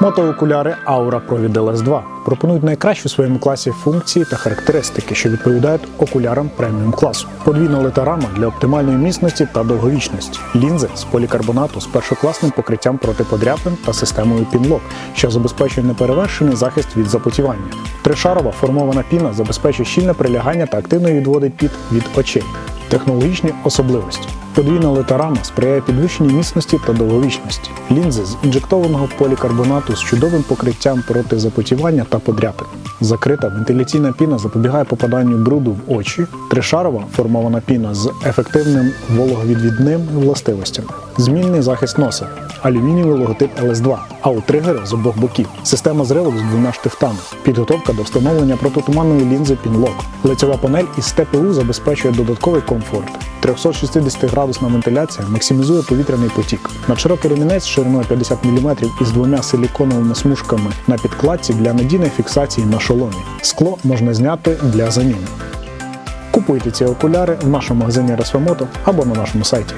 Мотоокуляри Aura Pro від LS2 пропонують найкращі у своєму класі функції та характеристики, що відповідають окулярам преміум класу. Подвійна лита для оптимальної міцності та довговічності. Лінзи з полікарбонату з першокласним покриттям проти подряпин та системою Pinlock, що забезпечує неперевершений захист від запотівання. Тришарова формована піна забезпечує щільне прилягання та активно відводить піт від очей. Технологічні особливості. Подвійна литарама сприяє підвищенню міцності та довговічності. Лінзи з інжектованого полікарбонату з чудовим покриттям проти запотівання та подряпин. Закрита вентиляційна піна запобігає попаданню бруду в очі. Тришарова формована піна з ефективним вологовідвідним властивостями. Змінний захист носа. Алюмінієвий логотип LS2, аутригери з обох боків, система зривок з двома штифтами, підготовка до встановлення протитуманної лінзи Pinlock. Лицьова панель із ТПУ забезпечує додатковий комфорт. 360-градусна вентиляція максимізує повітряний потік. Надширокий ремінець шириною 50 мм із двома силіконовими смужками на підкладці для надійної фіксації на шоломі. Скло можна зняти для заміни. Купуйте ці окуляри в нашому магазині Resfamoto або на нашому сайті.